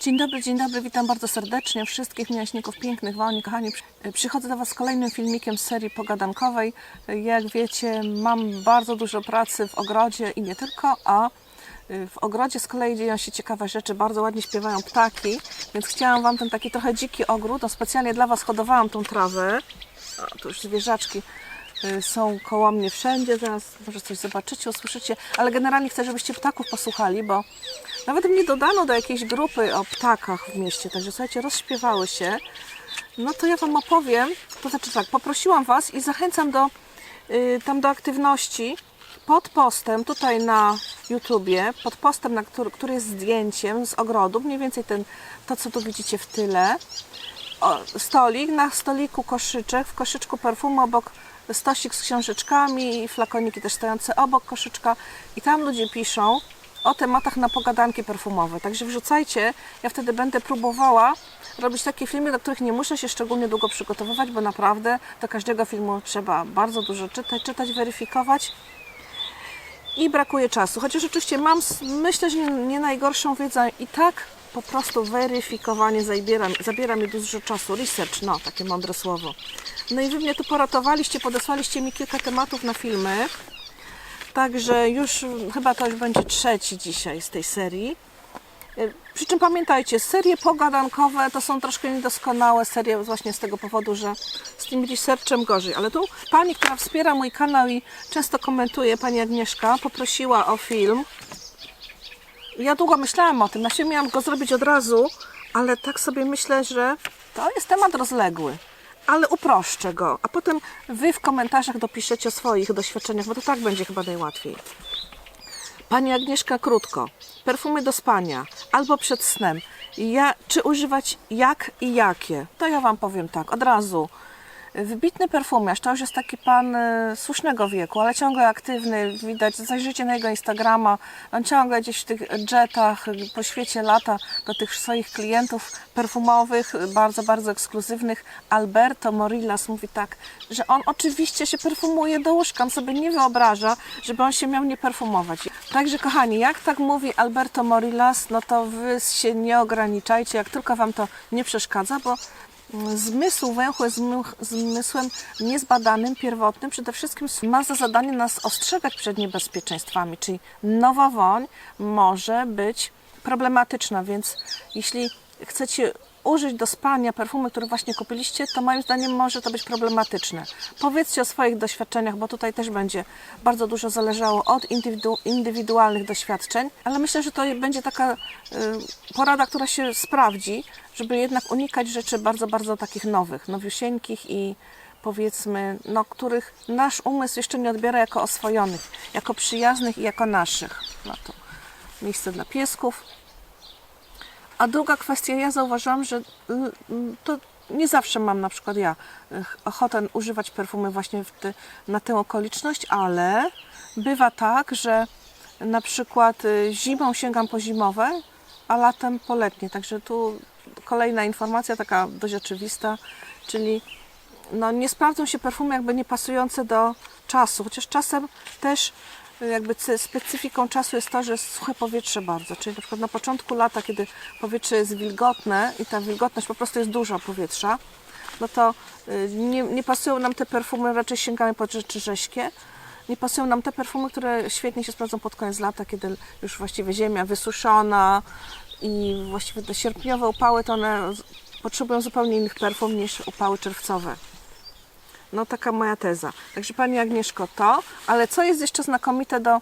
Dzień dobry, dzień dobry, witam bardzo serdecznie wszystkich miłośników pięknych woni, kochani. Przy- Przychodzę do Was z kolejnym filmikiem z serii pogadankowej. Jak wiecie, mam bardzo dużo pracy w ogrodzie i nie tylko, a y, w ogrodzie z kolei dzieją się ciekawe rzeczy, bardzo ładnie śpiewają ptaki, więc chciałam Wam ten taki trochę dziki ogród, no specjalnie dla Was hodowałam tą trawę. O, tu już zwierzaczki y, są koło mnie wszędzie, zaraz może coś zobaczycie, usłyszycie, ale generalnie chcę, żebyście ptaków posłuchali, bo nawet mnie dodano do jakiejś grupy o ptakach w mieście, także słuchajcie, rozśpiewały się. No to ja Wam opowiem, to znaczy tak, poprosiłam Was i zachęcam do, y, tam do aktywności pod postem tutaj na YouTubie, pod postem, na który, który jest zdjęciem z ogrodu, mniej więcej ten, to co tu widzicie w tyle, o, stolik, na stoliku koszyczek, w koszyczku perfumu obok stosik z książeczkami i flakoniki też stojące obok koszyczka i tam ludzie piszą o tematach na pogadanki perfumowe. Także wrzucajcie, ja wtedy będę próbowała robić takie filmy, do których nie muszę się szczególnie długo przygotowywać, bo naprawdę do każdego filmu trzeba bardzo dużo czytać, czytać, weryfikować i brakuje czasu. Chociaż oczywiście mam, myślę, że nie najgorszą wiedzę i tak po prostu weryfikowanie zabiera, zabiera mi dużo czasu. Research, no, takie mądre słowo. No i wy mnie tu poratowaliście, podesłaliście mi kilka tematów na filmy. Także już chyba to już będzie trzeci dzisiaj z tej serii. Y, Przy czym pamiętajcie, serie pogadankowe to są troszkę niedoskonałe serie właśnie z tego powodu, że z tym researchem gorzej. Ale tu pani, która wspiera mój kanał i często komentuje, pani Agnieszka, poprosiła o film. Ja długo myślałam o tym, na siebie miałam go zrobić od razu, ale tak sobie myślę, że to jest temat rozległy. Ale uproszczę go, a potem wy w komentarzach dopiszecie o swoich doświadczeniach, bo to tak będzie chyba najłatwiej. Pani Agnieszka krótko. Perfumy do spania albo przed snem. Ja, czy używać jak i jakie? To ja Wam powiem tak, od razu. Wybitny perfumiarz, to już jest taki pan y, słusznego wieku, ale ciągle aktywny, widać, zajrzyjcie na jego Instagrama, on ciągle gdzieś w tych jetach y, po świecie lata do tych swoich klientów perfumowych, y, bardzo, bardzo ekskluzywnych. Alberto Morillas mówi tak, że on oczywiście się perfumuje do łóżka, on sobie nie wyobraża, żeby on się miał nie perfumować. Także kochani, jak tak mówi Alberto Morillas, no to wy się nie ograniczajcie, jak tylko Wam to nie przeszkadza, bo Zmysł węchu jest zmysłem niezbadanym, pierwotnym. Przede wszystkim ma za zadanie nas ostrzegać przed niebezpieczeństwami, czyli nowa woń może być problematyczna, więc jeśli chcecie użyć do spania perfumy, które właśnie kupiliście, to moim zdaniem może to być problematyczne. Powiedzcie o swoich doświadczeniach, bo tutaj też będzie bardzo dużo zależało od indywidu- indywidualnych doświadczeń, ale myślę, że to będzie taka y, porada, która się sprawdzi, żeby jednak unikać rzeczy bardzo, bardzo takich nowych, nowiusieńkich i powiedzmy, no, których nasz umysł jeszcze nie odbiera jako oswojonych, jako przyjaznych i jako naszych. No to miejsce dla piesków. A druga kwestia, ja zauważyłam, że mm, mm, to nie zawsze mam na przykład ja ochotę używać perfumy właśnie na tę okoliczność, ale bywa tak, że na przykład y, zimą sięgam po zimowe, a latem po letnie. Także tu kolejna informacja taka dość oczywista, czyli no, nie sprawdzą się perfumy jakby nie pasujące do czasu, chociaż czasem też jakby cy- specyfiką czasu jest to, że jest suche powietrze bardzo, czyli na przykład na początku lata, kiedy powietrze jest wilgotne i ta wilgotność po prostu jest dużo powietrza, no to y, nie, nie pasują nam te perfumy, raczej sięgamy po rzeczy rześkie. Nie pasują nam te perfumy, które świetnie się sprawdzą pod koniec lata, kiedy już właściwie ziemia wysuszona i właściwie te sierpniowe upały, to one potrzebują zupełnie innych perfum niż upały czerwcowe. No taka moja teza. Także Pani Agnieszko to, ale co jest jeszcze znakomite do,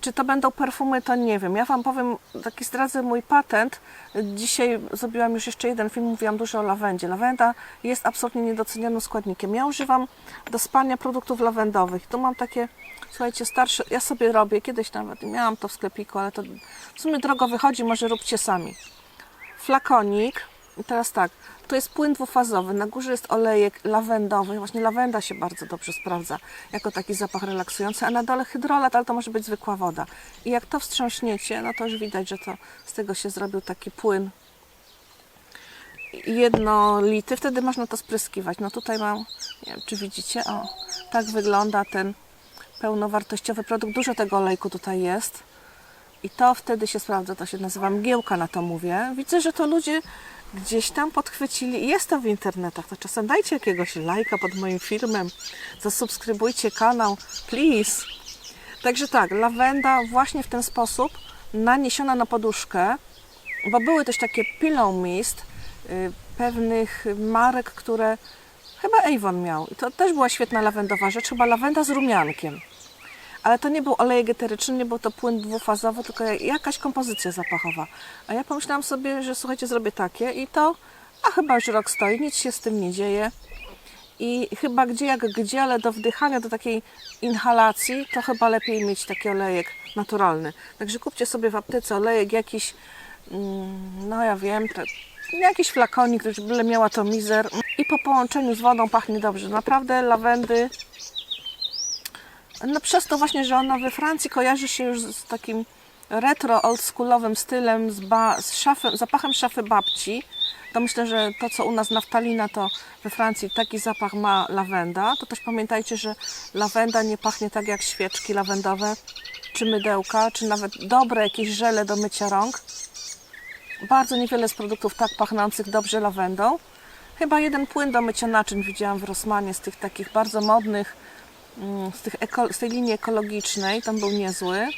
czy to będą perfumy, to nie wiem. Ja Wam powiem, taki zdradzę mój patent. Dzisiaj zrobiłam już jeszcze jeden film, mówiłam dużo o lawendzie. Lawenda jest absolutnie niedocenionym składnikiem. Ja używam do spania produktów lawendowych. Tu mam takie, słuchajcie, starsze, ja sobie robię, kiedyś nawet miałam to w sklepiku, ale to w sumie drogo wychodzi, może róbcie sami flakonik. Teraz tak, to jest płyn dwufazowy. Na górze jest olejek lawendowy. Właśnie lawenda się bardzo dobrze sprawdza jako taki zapach relaksujący, a na dole hydrolat, ale to może być zwykła woda. I jak to wstrząśniecie, no to już widać, że to z tego się zrobił taki płyn jednolity. Wtedy można to spryskiwać. No tutaj mam, nie wiem czy widzicie, o, tak wygląda ten pełnowartościowy produkt. Dużo tego olejku tutaj jest. I to wtedy się sprawdza, to się nazywa mgiełka, na to mówię. Widzę, że to ludzie gdzieś tam podchwycili i jest to w internetach. To czasem dajcie jakiegoś lajka pod moim filmem, zasubskrybujcie kanał, please. Także tak, lawenda właśnie w ten sposób naniesiona na poduszkę, bo były też takie pillow mist y, pewnych marek, które chyba Avon miał. I to też była świetna lawendowa rzecz, chyba lawenda z rumiankiem. Ale to nie był olejek eteryczny, nie był to płyn dwufazowy, tylko jakaś kompozycja zapachowa. A ja pomyślałam sobie, że słuchajcie, zrobię takie i to, a chyba już rok stoi, nic się z tym nie dzieje. I chyba gdzie jak gdzie, ale do wdychania, do takiej inhalacji, to chyba lepiej mieć taki olejek naturalny. Także kupcie sobie w aptece olejek jakiś, mm, no ja wiem, te, jakiś flakonik, byle miała to mizer. I po połączeniu z wodą pachnie dobrze. Naprawdę lawendy no przez to właśnie, że ona we Francji kojarzy się już z takim retro, oldschoolowym stylem, z, ba, z szafy, zapachem szafy babci, to myślę, że to, co u nas naftalina, to we Francji taki zapach ma lawenda. To też pamiętajcie, że lawenda nie pachnie tak jak świeczki lawendowe, czy mydełka, czy nawet dobre jakieś żele do mycia rąk. Bardzo niewiele z produktów tak pachnących dobrze lawendą. Chyba jeden płyn do mycia naczyń widziałam w Rossmanie z tych takich bardzo modnych, z, tych z tej linii ekologicznej, tam był niezły.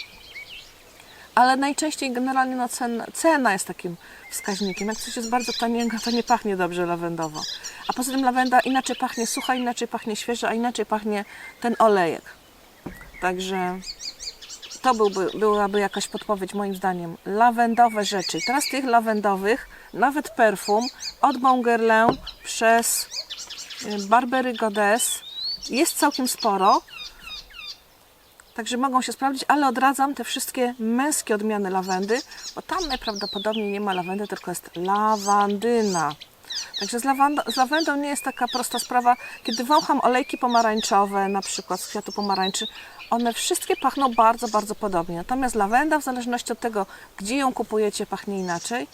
Ale najczęściej generalnie no, cena, cena jest takim wskaźnikiem. Jak coś jest bardzo taniego, to nie pachnie dobrze lawendowo. A poza tym lawenda inaczej pachnie sucha, inaczej pachnie świeża, a inaczej pachnie ten olejek. Także to byłby, byłaby jakaś podpowiedź moim zdaniem. Lawendowe rzeczy. Teraz tych lawendowych, nawet perfum od Mongerlin przez y, Barbery Goddess jest całkiem sporo. Także mogą się sprawdzić, ale odradzam te wszystkie męskie odmiany lawendy, bo tam najprawdopodobniej nie ma lawendy, tylko jest lawandyna. Także z, lawanda, z lawendą nie jest taka prosta sprawa. Kiedy wącham olejki pomarańczowe, na przykład z kwiatu pomarańczy, one wszystkie pachną bardzo, bardzo podobnie. Natomiast lawenda, w zależności od tego, gdzie ją kupujecie, pachnie inaczej.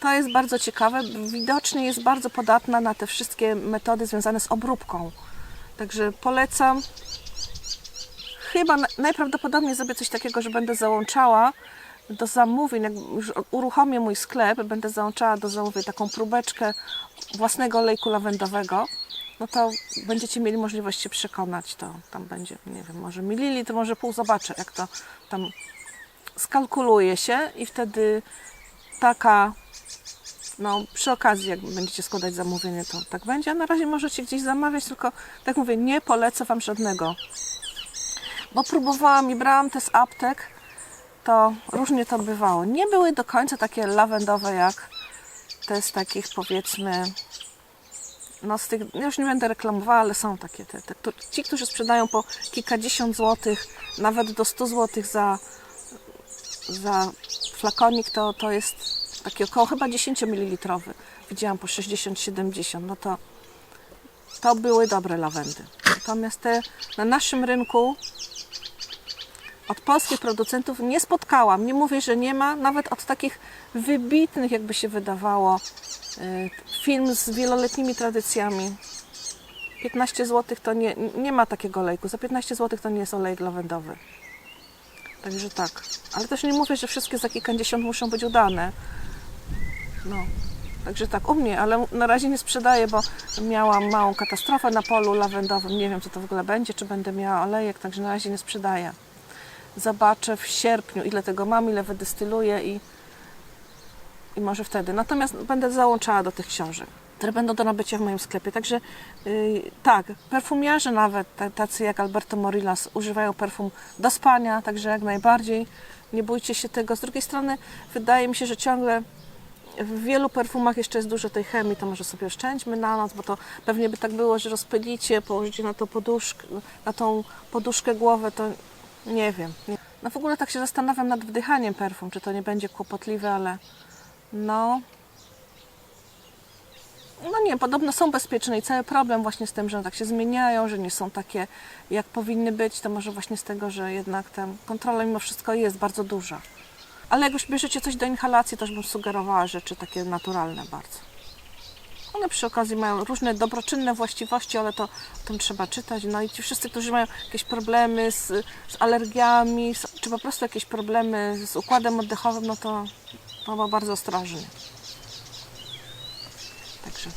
To jest bardzo ciekawe. Widocznie jest bardzo podatna na te wszystkie metody związane z obróbką. Także polecam. Chyba na- najprawdopodobniej zrobię coś takiego, że będę załączała do zamówień, jak już uruchomię mój sklep, będę załączała do zamówień taką próbeczkę własnego olejku lawendowego, no to będziecie mieli możliwość się przekonać. To tam będzie, nie wiem, może mililitr, może pół, zobaczę, jak to tam skalkuluje się i wtedy taka, no przy okazji, jak będziecie składać zamówienie, to tak będzie. A na razie możecie gdzieś zamawiać, tylko tak mówię, nie polecę Wam żadnego bo próbowałam i brałam te z aptek, to różnie to bywało. Nie były do końca takie lawendowe jak te z takich powiedzmy, no z tych, ja już nie będę reklamowała, ale są takie, te, te, to, ci, którzy sprzedają po kilkadziesiąt złotych, nawet do 100 złotych za, za flakonik, to, to jest taki około chyba 10 ml. Widziałam po 60-70, no to to były dobre lawendy. Natomiast te na naszym rynku od polskich producentów nie spotkałam. Nie mówię, że nie ma, nawet od takich wybitnych, jakby się wydawało, y, film z wieloletnimi tradycjami. 15 zł to nie, nie ma takiego olejku. Za 15 zł to nie jest olejek lawendowy. Także tak. Ale też nie mówię, że wszystkie za kilkadziesiąt muszą być udane. No. Także tak, u mnie, ale na razie nie sprzedaję, bo miałam małą katastrofę na polu lawendowym. Nie wiem, co to w ogóle będzie, czy będę miała olejek, także na razie nie sprzedaję. Zobaczę w sierpniu, ile tego mam, ile wydystyluję i, i może wtedy. Natomiast będę załączała do tych książek, które będą do nabycia w moim sklepie. Także yy, tak, perfumiarze nawet, ta- tacy jak Alberto Morillas, używają perfum do spania, także jak najbardziej. Nie bójcie się tego. Z drugiej strony, wydaje mi się, że ciągle w wielu perfumach jeszcze jest dużo tej chemii, to może sobie oszczędźmy na noc, bo to pewnie by tak było, że rozpylicie, położycie na, to poduszkę, na tą poduszkę głowę, to nie wiem. No w ogóle tak się zastanawiam nad wdychaniem perfum, czy to nie będzie kłopotliwe, ale no... No nie, podobno są bezpieczne i cały problem właśnie z tym, że tak się zmieniają, że nie są takie jak powinny być, to może właśnie z tego, że jednak ta kontrola mimo wszystko jest bardzo duża. Ale jak już bierzecie coś do inhalacji, już bym sugerowała rzeczy takie naturalne bardzo. One przy okazji mają różne dobroczynne właściwości, ale to o tym trzeba czytać. No i ci wszyscy, którzy mają jakieś problemy z, z alergiami, z, czy po prostu jakieś problemy z układem oddechowym, no to, to bardzo ostrożnie. Także.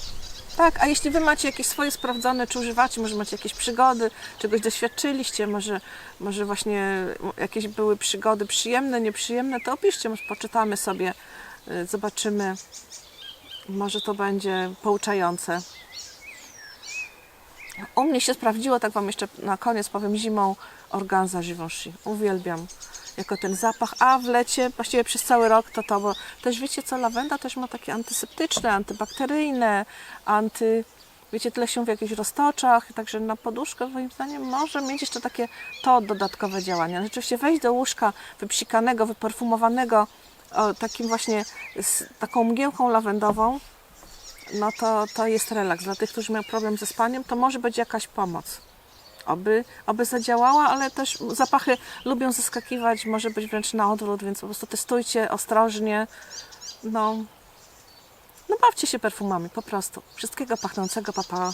Tak, a jeśli Wy macie jakieś swoje sprawdzone, czy używacie, może macie jakieś przygody, czegoś doświadczyliście, może, może właśnie jakieś były przygody przyjemne, nieprzyjemne, to opiszcie, może poczytamy sobie, y, zobaczymy. Może to będzie pouczające. U mnie się sprawdziło, tak Wam jeszcze na koniec powiem, zimą organza Givenchy. Uwielbiam jako ten zapach, a w lecie właściwie przez cały rok to to, bo też wiecie co, lawenda też ma takie antyseptyczne, antybakteryjne, anty... Wiecie, tyle się w jakichś roztoczach, także na poduszkę moim zdaniem może mieć jeszcze takie to dodatkowe działania. Rzeczywiście wejść do łóżka wypsikanego, wyperfumowanego o, takim właśnie z taką mgiełką lawendową, no to, to jest relaks. Dla tych, którzy mają problem ze spaniem, to może być jakaś pomoc. Oby, oby zadziałała, ale też zapachy lubią zaskakiwać, może być wręcz na odwrót, więc po prostu testujcie ostrożnie. No, no bawcie się perfumami, po prostu. Wszystkiego pachnącego, papa.